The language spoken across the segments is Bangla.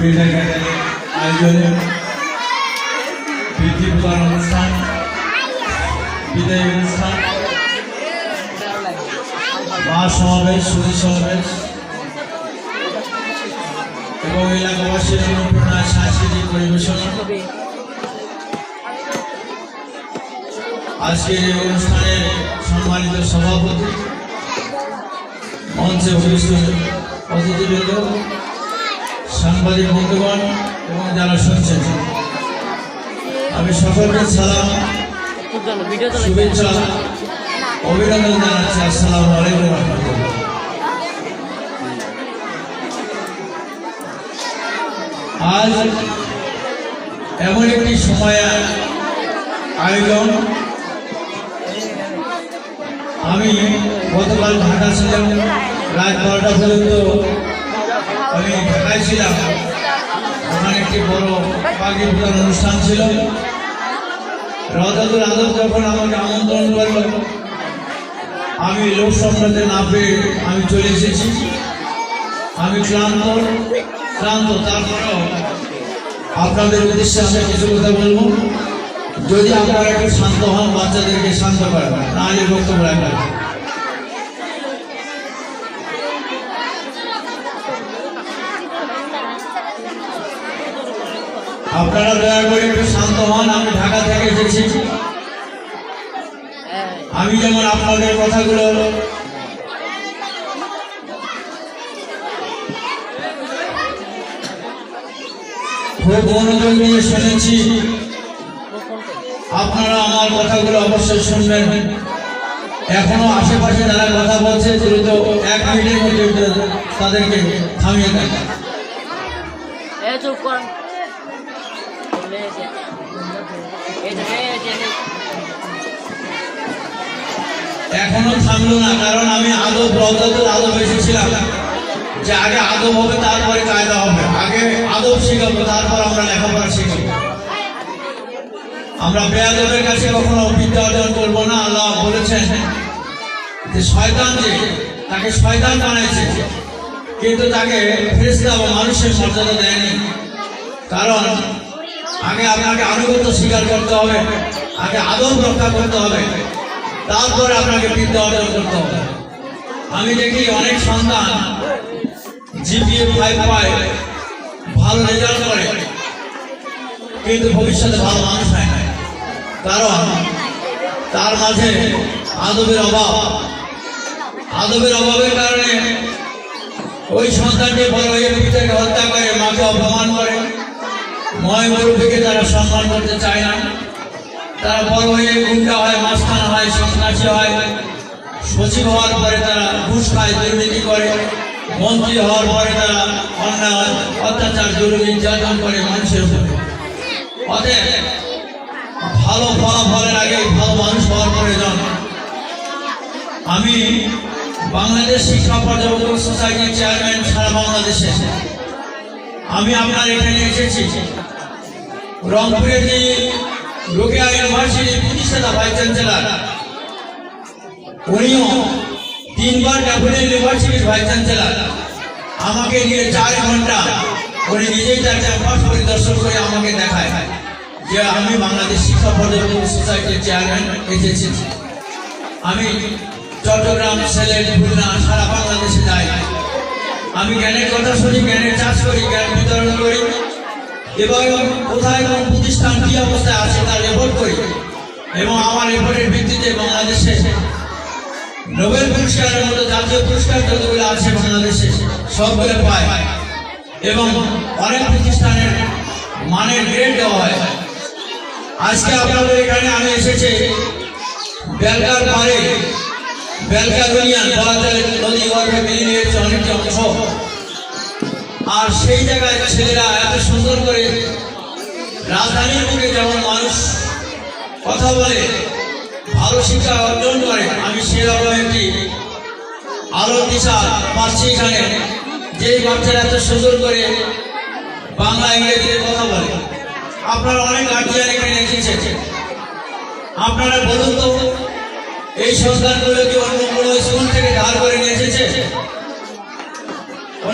পেটাঘাটের আয়োজনে বৃদ্ধি প্রদান অনুষ্ঠান বিদায় অনুষ্ঠান মহাসমাবেশ সুদী সমাবেশ এবং এলাকাবাসীর অনুপ্রেরণা সাংস্কৃতিক পরিবেশন আজকের এই অনুষ্ঠানের সম্মানিত সভাপতি মঞ্চে অতিথিবৃন্দ সাংবাদিক বন্ধুগণ এবং যারা শুনছেন, আমি সকলকে সালাম, শুভেচ্ছা, অভিনন্দন জানাচ্ছি, আসসালামু আলাইকুম আজ এমন একটি সময় আয়োজন। আমি গতকাল ঢাকা ছিলাম, রাত বারোটা পর্যন্ত আমি ঢাকায় ছিলাম ওখানে একটি বড় পাখি পূজার অনুষ্ঠান ছিল। রাজাদুল আদম যখন আমাকে আমন্ত্রণ করল, আমি লোক সম্রাটে না পেয়ে আমি চলে এসেছি। আমি ক্লান্ত ক্লান্ত, তারপরেও আপনাদের উদ্দেশ্যে আমি কিছু কথা বলব। যদি আপনারা একটু শান্ত হন, বাচ্চাদেরকে শান্ত করবেন নাহলে বক্তব্য রাখবেন। আপনারা দয়া করে একটু শান্ত হন, আমি ঢাকা থেকে এসেছি। আমি যেমন আপনাদের কথাগুলো খুব মনোযোগ নিয়ে শুনেছি। আপনারা আমার কথাগুলো অবশ্যই শুনবেন। এখনও আশেপাশে যারা কথা বলছে, দ্রুত এক মিনিটের মধ্যে তাদেরকে থামিয়ে দেন। এখনও থামলো না, কারণ আমি আদব রজাতুল আদব এসেছিলাম। যে আগে আদব হবে, তারপরে কায়দা হবে। আগে আদব শিখাবো, তারপর আমরা লেখাপড়া শিখব। আমরা বেয়াদবের কাছে কখনো বিদ্যা অর্জন করব না, আল্লাহ বলেছেন যে শয়তান যে, তাকে শয়তান বানাইছে, কিন্তু তাকে ফেরেশতা বা মানুষের মর্যাদা দেয়নি। কারণ আগে আপনাকে আনুগত্য স্বীকার করতে হবে, আগে আদব রক্ষা করতে হবে। তারপরে আপনাকে বিদ্যা অর্জন করতে হবে। আমি দেখি অনেক সন্তান জিপিএ ফাইভ পায় ভালো রেজাল্ট করে, কিন্তু ভবিষ্যতে ভালো মানুষ হয় না। কারণ তার মাঝে আদবের অভাব। আদবের অভাবের কারণে ওই সন্তানটি বড় হয়ে পিতাকে হত্যা করে, মাকে অপমান করে। ময় মুরব্বীকে তারা সম্মান করতে চায় না। তারা বড় হয়ে গুন্ডা হয় মাস্তান হয় সন্ন্যাসী হয়। সচিব হওয়ার পরে তারা ঘুষ খায়, দুর্নীতি করে। মন্ত্রী হওয়ার পরে তারা অন্যায় অত্যাচার জরুরি নির্যাতন করে মানুষের উপরে। অতএব, ভালো ফলাফলের আগে ভালো মানুষ হওয়ার প্রয়োজন আমি বাংলাদেশ শিক্ষা পর্যবেক্ষক সোসাইটির চেয়ারম্যান সারা বাংলাদেশে। আমি আপনার এখানে এসেছি। রংপুরে যে রোকেয়া ইউনিভার্সিটি প্রতিষ্ঠাতা ভাইস চ্যান্সেলার। উনিও তিনবার ডাবল ইউনিভার্সিটির ভাইস চ্যান্সেলার। আমাকে নিয়ে চার ঘণ্টা উনি নিজেই তার ক্যাম্পাস পরিদর্শন করে আমাকে দেখায় যে আমি বাংলাদেশ শিক্ষা পর্যটন সোসাইটির চেয়ারম্যান এসেছি। আমি চট্টগ্রাম, সিলেট, খুলনা সারা বাংলাদেশে যাই। আমি জ্ঞানের কথা শুনি, জ্ঞানের চাষ করি, জ্ঞান বিতরণ করি। এবং কোথায় কোন প্রতিষ্ঠান কি অবস্থায় আছে তার রেপোর্ট করি। এবং আমার রেপোর্টের ভিত্তিতে বাংলাদেশে নোবেল পুরস্কারের মতো জাতীয় পুরস্কার যতগুলো আছে বাংলাদেশে, সবগুলো পায়। এবং অনেক প্রতিষ্ঠানের মানের গ্রেড দেওয়া হয়। আজকে আপনাদের এখানে আমি এসেছি বেলকার পারে। বেলকা ইউনিয়ন বলা যায় নদী গর্ভে মিলিয়ে অনেকটি অংশ আর সেই জায়গায় ছেলেরা এত সুন্দর করে রাজধানীর বুকে যেমন মানুষ কথা বলে, ভালো শিক্ষা অর্জন করে, আমি সেরকম একটি আলো দিশা পাচ্ছি এখানে। যে বাচ্চারা এত সুন্দর করে বাংলা, ইংরেজিতে কথা বলে। আপনারা অনেক গার্জিয়ান এখানে এসেছেন। আপনারা বলুন তো, এই সন্তানগুলো কি অন্য কোনো স্কুল থেকে ধার করে নিয়ে এসেছে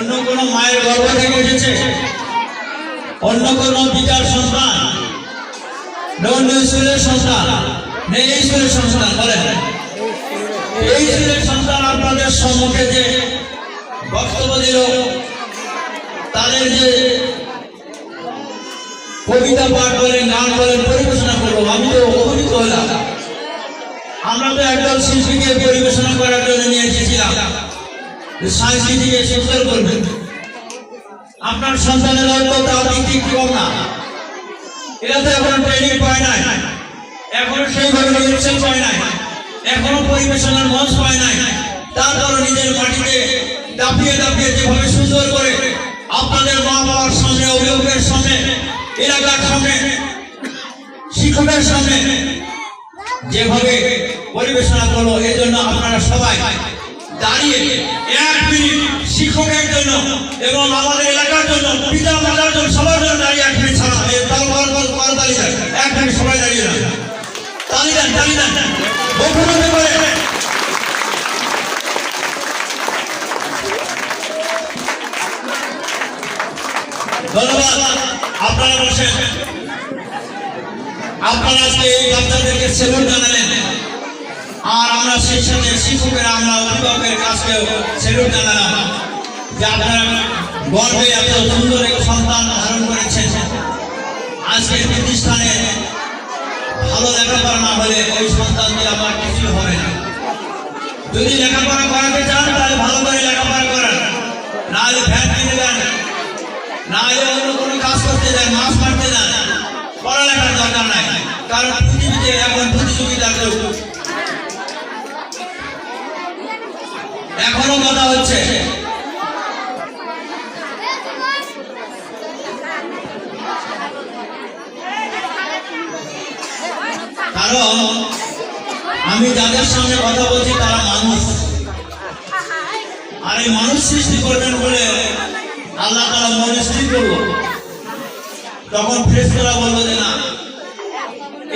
অন্য কোনো মায়ের গর্ভ থেকে এসেছে অন্য কোনো পিতার সন্তান অন্য স্কুলের সন্তান না এই স্কুলের সন্তান বলেন। এই স্কুলের সন্তান আপনাদের সম্মুখে যে বক্তব্য দিল, তাদের যে কবিতা পাঠ করেন গান করেন পরিবেশনা করব। আমি তো অভিভূত হলাম। আমরা তো একদল শিল্পীকে পরিবেশনা করার জন্য নিয়ে এসেছিলাম। যে সংস্কৃতিকে সুন্দর করবেন আপনার সন্তানের ট্রেনিং পায় নাই। এখনও পরিবেশনার মঞ্চ পায় নাই। তারপর নিজের মাটিতে দাপিয়ে দাপিয়ে যেভাবে সুন্দর করে আপনাদের মা বাবার সামনে, অভিভাবকের সামনে, এলাকার সামনে, শিক্ষকের সামনে যেভাবে পরিবেশনা করল এই জন্য আপনারা সবাই দাঁড়িয়ে এক মিনিট শিক্ষকের জন্য এবং আমাদের এলাকার জন্য, পিতা মাতার জন্য, সবার জন্য দাঁড়িয়ে এক মিনিট ছাড়া এক মিনিট সবাই দাঁড়িয়ে যান। তালি দেন তালি দেন। অভিভাবকের কাছে সেলুট জানালাম যে আপনারা গর্বে এত সুন্দর এক সন্তান ধারণ করেছেন, আজকের প্রতিষ্ঠানে ভালো লেখাপড়া না হলে ওই সন্তান দিয়ে আমার কিছু হবে না। যদি লেখাপড়া করাতে চান, তাহলে ভালো করে লেখাপড়া করান। না হলে ভ্যান কিনে দেন। না হলে অন্য কোনো কাজ করতে দেন, মাছ মারতে দেন। পড়ালেখার দরকার নাই। কারণ পৃথিবীতে এখন প্রতিযোগিতার এখনও কথা হচ্ছে। কারণ আমি যাদের সামনে কথা বলছি তারা মানুষ। আর এই মানুষ সৃষ্টি করবেন বলে আল্লাহ তারা মনে স্থির করব। তখন ফ্রেশরা বলব যে না,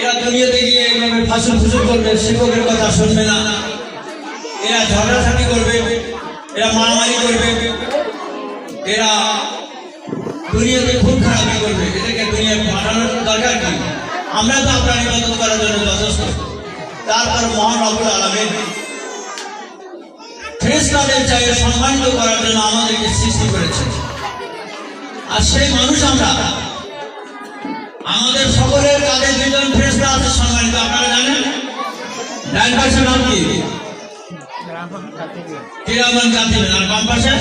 এরা দুনিয়াতে গিয়ে এইভাবে ফাঁসুল ফুসুল করবে শিক্ষকের কথা শুনবে না। এরা ঝগড়াঝাটি করবে, এরা মারামারি করবে, এরা দুনিয়াতে খুব খারাপি করবে। এদেরকে দুনিয়া পাঠানোর দরকার কি? আমরা তো আপনার ইবাদত করার জন্য যথেষ্ট তারপর মহান আবুল আলমে ফেরেশতাদের চাই সম্মানিত করার জন্য আমাদেরকে সৃষ্টি করেছে আর সেই মানুষ আমরা। আমাদের সকলের কাজে দুজন ফেরেশতা আছে সম্মানিত। আপনারা জানেন? ডান পাশে নাম কি? কিরামন কাতিবেন আর বাম পাশে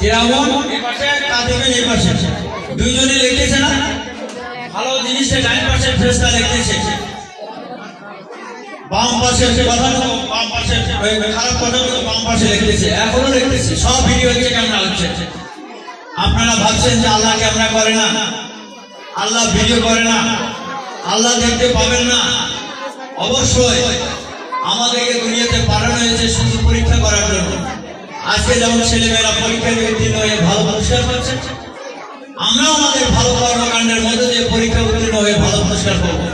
কিরামন এই পাশে কাতিবেন এই পাশে। দুইজনে লিখতেছে না? ভালো জিনিসটা ডান পাশে ফেরেশতা লিখতেছে বাম পাশে কথা বাম পাশে খারাপ কথা বাম পাশে লিখতেছে এখনও লিখতেছে সব ভিডিও হচ্ছে আপনারা ভাবছেন যে আল্লাহ ক্যামেরা করে না? আল্লাহ ভিডিও করে না? আল্লাহ দেখতে পাবেন না? অবশ্যই। আমাদেরকে দুনিয়াতে পাঠানো হয়েছে শুধু পরীক্ষা করার জন্য। আজকে যেমন ছেলেমেয়েরা পরীক্ষায় উত্তীর্ণ হয়ে ভালো পুরস্কার পাচ্ছে আমরা আমাদের ভালো কর্মকাণ্ডের মধ্যে দিয়ে পরীক্ষা উত্তীর্ণ হয়ে ভালো পুরস্কার পাবো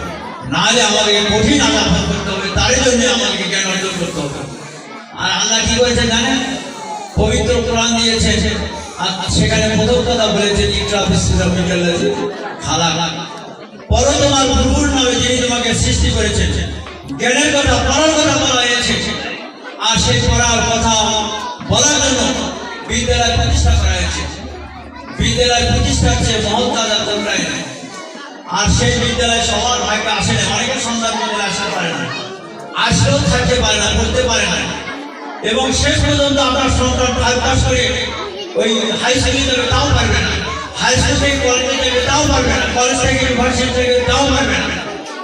না হলে আমাদেরকে কঠিন ভোগ করতে হবে, তারই জন্য আমাদেরকে জ্ঞান অর্জন করতে হবে। আর আল্লাহ কি করেছে জানেন? পবিত্র কোরআন দিয়েছে, আর সেখানে প্রথম কথা বলেছে খালা পরে তোমার গুরুর নামে যিনি তোমাকে সৃষ্টি করেছেন জ্ঞানের কথা, পড়ার কথা বলা হয়েছে। আর সেই পড়ার কথা বলার জন্য বিদ্যালয় প্রতিষ্ঠা করা হয়েছে। বিদ্যালয় প্রতিষ্ঠার চেয়ে মহৎ কাজ আর সেই বিদ্যালয়ে সবার ভাগ্য আসে না, অনেকের সন্তান বিদ্যালয়ে আসতে পারে না। আসলেও থাকতে পারে না করতে পারে না। এবং শেষ পর্যন্ত আপনার সন্তান পাস করে ওই হাই স্কুলে তাও পারবে না। হাই স্কুল থেকে তাও পারবে না কলেজ থেকে ইউনিভার্সিটি থেকে তাও পারবে না।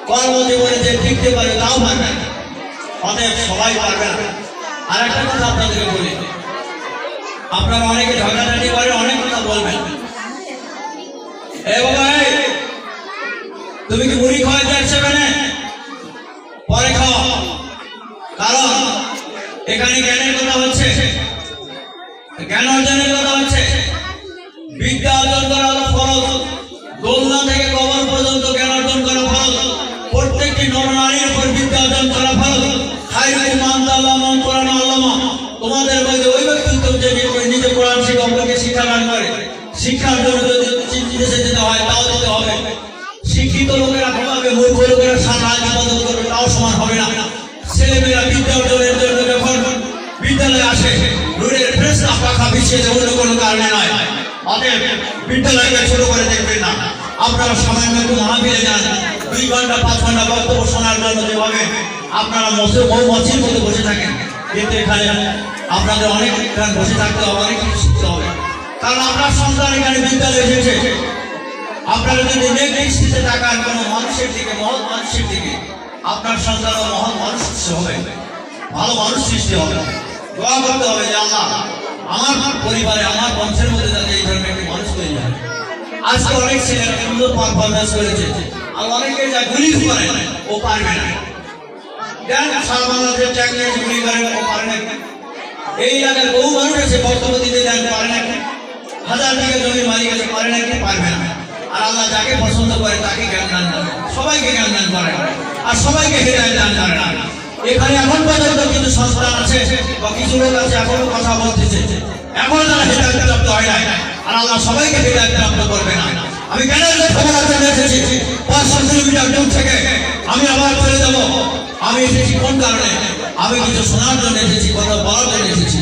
কর্মজীবনে যে টিকতে পারে তাও পারবে অতএব সবাই পারবে আর একটা কথা আপনাদেরকে বলি। আপনারা অনেকে ঝগড়াঝাটি করে, অনেক কথা বলবেন। তুমি কি মুড়ি খাওয়াতে আসছো এখানে? পরে খাও। কারণ এখানে জ্ঞানের কথা হচ্ছে। জ্ঞান অর্জনের কথা হচ্ছে। বিদ্যা অর্জন করা হলো ফরজ। দোলনা থেকে করে দেখবেন না। আপনারা একটু মহাবীরে যান। দুই ঘণ্টা, পাঁচ ঘণ্টা বক্তব্য শোনার জন্য যেভাবে আপনারা মসে মতো বসে থাকেন, কিন্তু এখানে আপনাদের অনেক এখানে বসে থাকতে হবে, অনেক কিছু শিখতে হবে। কারণ আপনার সন্তান এখানে বিদ্যালয়ে এসেছে। আপনারা যদি দৃষ্টিতে কোনো মানুষের দিকে, মহৎ মানুষের দিকে, আপনার সন্তানও মহৎ মানুষ সৃষ্টি হবে। ভালো মানুষ সৃষ্টি হবে। দোয়া করতে হবে যে, আল্লাহ, আমার পরিবারে, আমার বংশের মধ্যে যাতে আজকে অনেক ছেলেরা সুন্দর পারফরমেন্স করেছে আর অনেকে যা গুলি করে, ও পারবে না। দেন সারা বাংলাদেশের চ্যাম্পিয়ন গুলি করে, ও পারে না। এই এলাকার বহু মানুষ আছে, বক্তব্য দিতে দেন পারে না। হাজার বিঘা জমি মারি গেছে পারে না পারবে না। আর আল্লাহ যাকে পছন্দ করে, তাকে জ্ঞান দান করে। সবাইকে জ্ঞান দান করে। আর সবাইকে হৃদয় দান করে। না এখানে এখন পর্যন্ত কিছু সংস্থান আছে, বা কিছু লোক আছে, এখনও কথা বলতেছে। এখনও তারা হৃদয় প্রাপ্ত হয় নাই। আর আল্লাহ সবাইকে হৃদয় প্রাপ্ত করবে না। আমি কেন খবর আপনার এসেছি? পাঁচশো কিলোমিটার দূর থেকে আমি আবার চলে যাব। আমি এসেছি কোন কারণে? আমি কিছু শোনার জন্য এসেছি, কথা বলার জন্য এসেছি।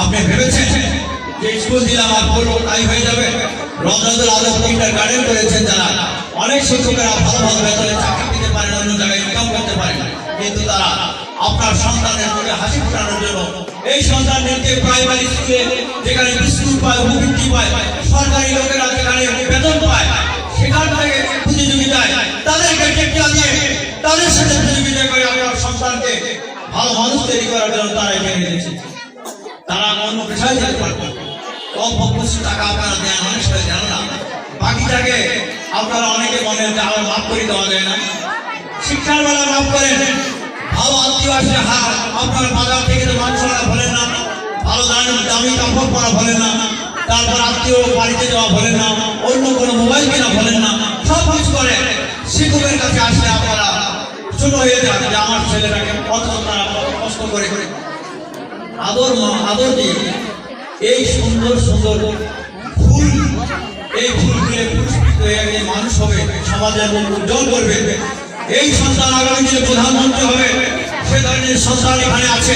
আপনি ভেবেছেন যে স্কুল দিলাম আর করব তাই হয়ে যাবে? রমজানুল আলম তিনটা গার্ডেন করেছেন যারা। অনেক শিক্ষকেরা ভালো ভালো বেতনে চাকরি দিতে পারেন, অন্য জায়গায় ইনকাম করতে পারেন। কিন্তু তারা আপনার সন্তানের মুখে সন্তানদেরকে প্রাইমারি স্কুলে যেখানে বিস্কুট পায় উপবৃত্তি পায় সরকারি লোকেরা যেখানে বেতন পায়, সেখান থেকে প্রতিযোগিতায় তাদেরকে টেকা দিয়ে তাদের সাথে প্রতিযোগিতা করে আপনার সন্তানকে ভালো মানুষ তৈরি করার জন্য তারা এখানে এসেছে। তারা অন্য পেশায় যেতে পারবে অল্প কিছু টাকা আপনারা দেন, অনেক সময় দেন না। বাকিটাকে আপনারা অনেকে মনে যে, আমার মাফ করে দেওয়া যায় না। শিক্ষার বেলা মাফ করেন। ভালো আত্মীয় আসলে হা, আপনার বাজার থেকে তো মাংস বলেন না। ভালো দামি দামি কাপড় পরা বলেন না। তারপর আত্মীয় বাড়িতে যাওয়া বলেন না, অন্য কোনো মোবাইল কেনা বলেন না, সব কিছু করে। শিক্ষকের কাছে আসলে আপনারা ছোট হয়ে যান যে আমার ছেলেটাকে কত তারা কষ্ট করে আদর আদর দিয়ে এই সুন্দর সুন্দর ফুল, এই ফুলগুলো পুষ্পিত হয়ে গিয়ে মানুষ হবে, সমাজের মুখ উজ্জ্বল করবে। এই সন্তান আগামী দিনে প্রধানমন্ত্রী হবে। সে ধরনের সন্তান এখানে আছে।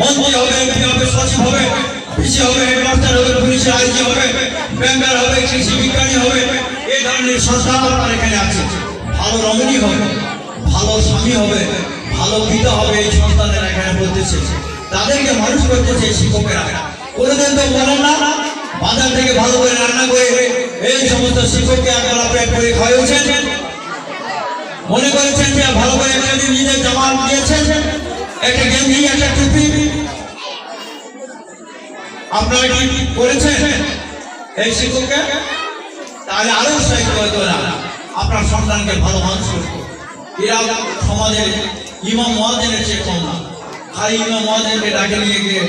মন্ত্রী হবে হবে, সচিব হবে পিসি হবে হবে, পুলিশের হবে এই ধরনের আপনার এখানে আছে। ভালো রমণী হবে, ভালো স্বামী হবে, ভালো পিতা হবে এই সন্তানের এখানে বলতেছে তাদেরকে মানুষ করতেছে শিক্ষকেরা। কোনোদিন তো বলেন না, বাজার থেকে ভালো করে রান্না করে এই সমস্ত শিক্ষককে একবার পেট করে খাওয়াইছেন মনে করেছেন যে ভালো করে দিন নিজের জামা দিয়েছেন, একটা গেঞ্জি, একটা টুপি। আপনারা কি করেছেন এই শিক্ষককে? তাহলে আরও উৎসাহিত করে তোলা। আপনার সন্তানকে ভালো মানুষ করতো এরা সমাজের, ইমাম মহাজেনের কম না। খালি ইমাম মহাজেনকে ডাকে নিয়ে গিয়ে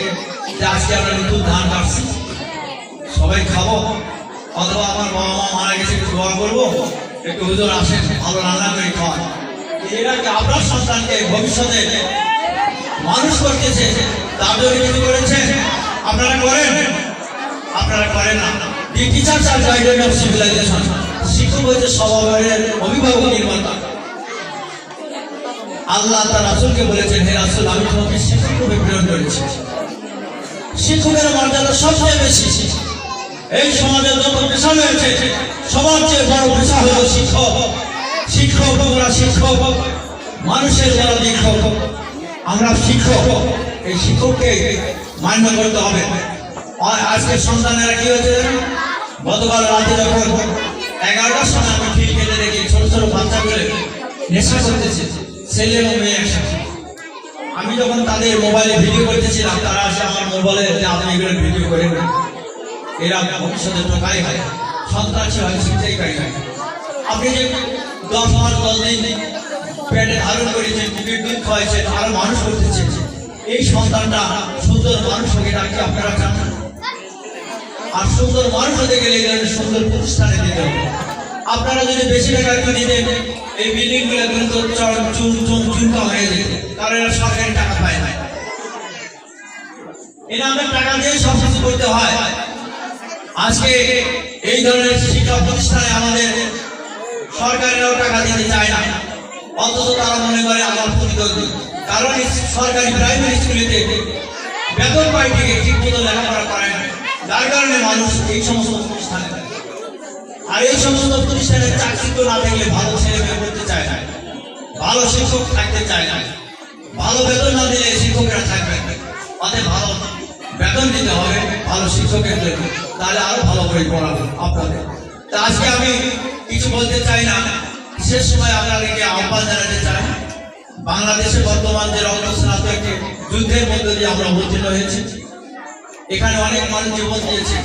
যে আজকে আমরা নতুন ধান কাটছি। সবাই খাব। অথবা আমার বাবা মা মারা গেছে, একটু দোয়া করব। একটু হুজুর আসেন, ভালো রান্না করে খাওয়ান। এরা কি আপনার সন্তানকে ভবিষ্যতে মানুষ করতেছে? তার জন্য কিছু করেছেন? আপনারা করেন? আপনারা করেন না। দি টিচার্স আর গাইডেন্স অফ সিভিলাইজেশন হচ্ছে স্বভাবের অভিভাবক নির্মাতা। আল্লাহ তার রাসূলকে বলেছেন, হে রাসূল, আমি তোমাকে শিক্ষক রূপে প্রেরণ করেছি। শিক্ষকের মর্যাদা সবচেয়ে বেশি। এই সমাজে যত পেশা রয়েছে, সবার চেয়ে বড় পেশা হলো শিক্ষক শিক্ষক আমরা শিক্ষক মানুষের যারা শিক্ষক আমরা শিক্ষক, এই শিক্ষককে মান্য করতে হবে আজকে সন্তানেরা কি হয়েছে? গতকাল রাতে যখন এগারোটার সময় আমি ফিল কেটে দেখি, ছোট ছোট বাচ্চাগুলো নেশা করতেছে, ছেলে এবং মেয়ে একসাথে আমি যখন তাদের মোবাইলে ভিডিও করতেছিলাম, তারা আসে আমার মোবাইলে আপনি ভিডিও করে। এরা ভবিষ্যতে টোকাই হয়। সন্ত্রাসী হয় ছিনতাইকারী হয় আপনি যে দশ মাস দশ দিন পেটে ধারণ করেছেন দুধ খাওয়াইছেন, আরও মানুষ করতেছেন এই সন্তানটা সুন্দর মানুষ হয়ে ডাকি আপনারা চান? আর সুন্দর মানুষ হতে গেলে সুন্দর প্রতিষ্ঠানে দিতে হবে। আপনারা যদি বেশি টাকা একটু দিতেন, এই বিল্ডিংগুলো দ্রুত চড় চুন চুন চুনকা হয়ে যেত। কারণ এরা সরকারি টাকা পায় না। এরা আমাদের টাকা দিয়ে সব কিছু করতে হয়। আজকে এই ধরনের শিক্ষা প্রতিষ্ঠানে আমাদের সরকারেরাও টাকা দিতে চায় না। অথচ তারা মনে করে আমার প্রতিদ্বন্দ্বী কারণ সরকারি প্রাইমারি স্কুলেতে বেতন পাই থেকে ঠিক মতো লেখাপড়া করায় না। যার কারণে মানুষ এই সমস্ত প্রতিষ্ঠানে আর এই সমস্ত প্রতিষ্ঠানে চাকরি তো না থাকলে ভালো ছেলে মেয়ে করতে চায় না। ভালো শিক্ষক থাকতে চায় না। ভালো বেতন না দিলে শিক্ষকেরা থাকবে। অতএব ভালো বেতন দিতে হবে, ভালো শিক্ষকের জন্য। তাহলে আরও ভালো করে পড়াবো আপনাদের। তা আজকে আমি কিছু বলতে চাই না। শেষ সময় আপনাদেরকে আহ্বান জানাতে চাই। বাংলাদেশে বর্তমান যে রক্তস্নাত একটি যুদ্ধের মধ্যে দিয়ে আমরা অবতীর্ণ হয়েছি। এখানে অনেক মানুষ জীবন দিয়েছে।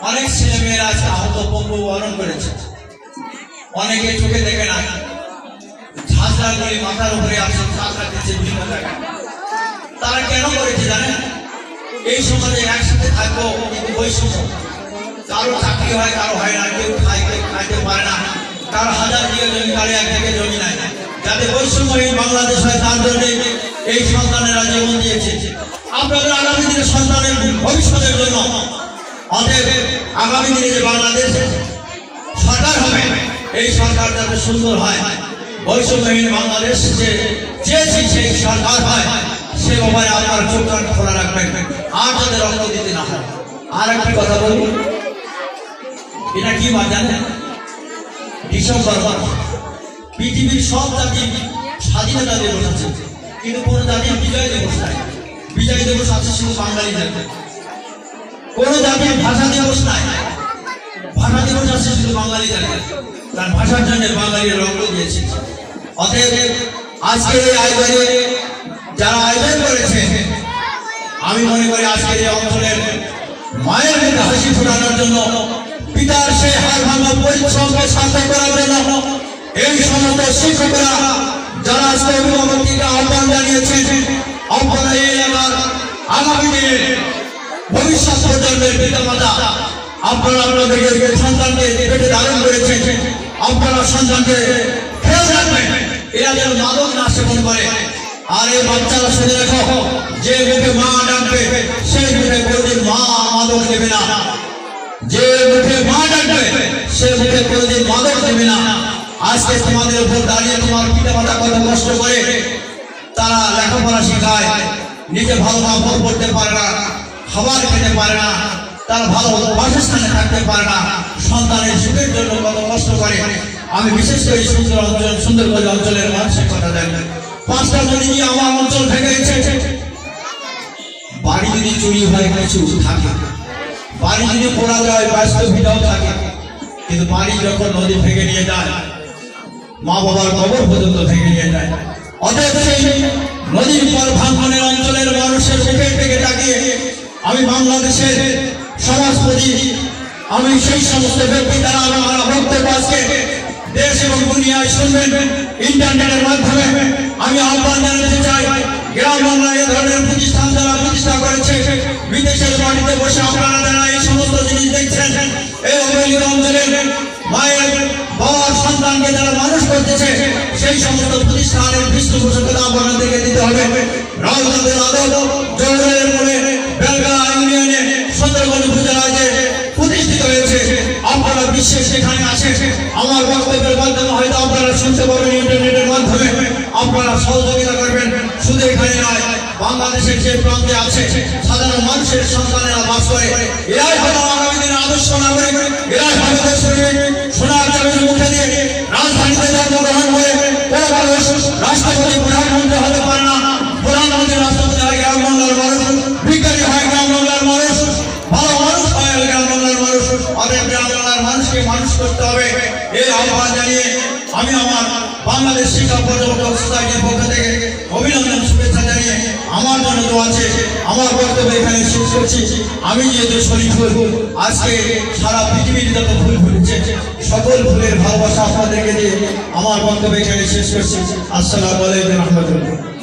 অনেক ছেলে মেয়েরা আজকে আহত পঙ্গু বরণ করেছে। অনেকে চোখে দেখে না। ঝাঁঝরা করে মাথার উপরে আছে, ঝাঁঝরা দিচ্ছে বিভিন্ন জায়গায়। তারা কেন করেছে জানেন? এই সমাজে একসাথে থাকব, কিন্তু বৈষম্য কারও চাকরি হয়, কারও হয় না, কেউ খাই কেউ খাইতে পারে না। কারও হাজার বিঘা জমি কারও এক বিঘা জমি নাই। যাতে বৈষম্য এই বাংলাদেশ হয়, তার জন্য এই সন্তানেরা জীবন দিয়েছে। আপনাদের আগামী দিনে সন্তানের ভবিষ্যতের জন্য, অতএব আগামী দিনে যে বাংলাদেশ সরকার হবে, এই সরকার যাতে সুন্দর হয়। বৈষম্যহীন বাংলাদেশ যে চেয়েছি সেই সরকার হয় সে ব্যাপারে আপনার চোখ খোলা রাখবেন। আর যাতে রক্ত দিতে না হয়। আর একটি কথা বলি এটা কি মাস জানেন ডিসেম্বর মাস। পৃথিবীর সব জাতি স্বাধীনতা দিবস আছে। কিন্তু কোন জাতির বিজয় দিবস নাই। বিজয় দিবস আছে শুধু বাঙালি জাতি। কোন জাতির ভাষা দিবস নাই। ভাষা দিবস আছে শুধু বাঙালি জাতি। কারণ ভাষার জন্য বাঙালি রক্ত দিয়েছে। অতএব আজকের এই আয়োজনে যারা আয়োজন করেছে, আমি মনে করি আজকের এই অঞ্চলের মায়ের মুখে হাসি ফোটানোর জন্য পিতার সেই হার ভাঙা পরিশ্রমকে সার্থক করার জন্য এই সমস্ত শিক্ষকরা যারা আজকে অভিভাবককে আহ্বান জানিয়েছেন, আপনারা এই এলাকার আগামী দিনে ভবিষ্যৎ প্রজন্মের পিতা মাতা, আপনারা আপনাদের সন্তানকে পেটে ধারণ করেছেন, আপনারা সন্তানকে খেয়াল রাখবেন। এরা যেন মাদক না সেবন করে আর এই বাচ্চারা শুনে রাখো, যে মুখে মা ডাকবে, সেই মুখে কোনোদিন মা মাদক দেবে না। যে মুখে মা ডাকবে সে মুখে কোনোদিন মাদক দেবে না। আজকে তোমাদের উপর দাঁড়িয়ে তোমার পিতা মাতা কত কষ্ট করে, তারা লেখাপড়া শেখায়, নিজে ভালো কাপড় পড়তে পারে না, খাবার খেতে পারে না, তারা ভালো বাসস্থানে থাকতে পারে না, সন্তানের সুখের জন্য কত কষ্ট করে। আমি বিশেষ করে সুন্দর অঞ্চল সুন্দরগঞ্জ অঞ্চলের মানুষের কথা জানি। পাঁচটা নিয়ে আমার অঞ্চল গেছে বাড়ি যদি চুরি হয় কিছু থাকে। বাড়ি যদি পোড়া যায় ব্যস্ত ভিটাও থাকে। কিন্তু বাড়ি যখন নদী ভেঙে নিয়ে যায়, মা বাবার কবর পর্যন্ত ভেঙে নিয়ে যায়। অতএব সেই নদীর পর ভাঙনের অঞ্চলের মানুষের মুখের থেকে তাকিয়ে আমি বাংলাদেশের সমাজপতি, আমি সেই সমস্ত ব্যক্তি দ্বারা আমার বক্তব্য আজকে দেশ এবং দুনিয়ায় শুনবেন, ইন্টারনেটের মাধ্যমে আমি আহ্বান জানাতে চাই, গ্রাম বাংলায় এ ধরনের প্রতিষ্ঠান যারা প্রতিষ্ঠা করেছে, বিদেশের মাটিতে বসে আপনারা যারা এই সমস্ত জিনিস দেখছেন, এই অঞ্চলের মায়ের, বাবার সন্তানকে যারা মানুষ করতেছে, সেই সমস্ত প্রতিষ্ঠানের পৃষ্ঠপোষকতা আপনাদেরকে দিতে হবে। রাজনৈতিক আদল জঙ্গলের মনে বেলগাঁ ইউনিয়নে সুন্দরবন উপজেলায় যে প্রতিষ্ঠিত হয়েছে। আপনারা বিশ্বে সেখানে আছে? আমার বক্তব্যের মাধ্যমে হয়তো আপনারা শুনতে পাবেন ইন্টারনেটের মাধ্যমে। আপনারা সহযোগিতা করবেন। শুধু এখানে নয়, বাংলাদেশের যে প্রান্তে আছে, সাধারণ মানুষের সন্তানেরা বাস করে। এরাই হয়তো আগামী দিনের আদর্শ নাগরিক, এরাই হবে দেশের সোনার চাবির মুখে দিয়ে আমার জন্য আছে। আমার বক্তব্য এখানে শেষ করছি। আমি যেহেতু শরীর আজকে সারা পৃথিবীর যত ফুল ফুটেছে। সকল ফুলের ভালোবাসা আপনাদেরকে দিয়ে আমার বক্তব্য এখানে শেষ করছি। আসসালামু আলাইকুম রহমতুল্লাহ।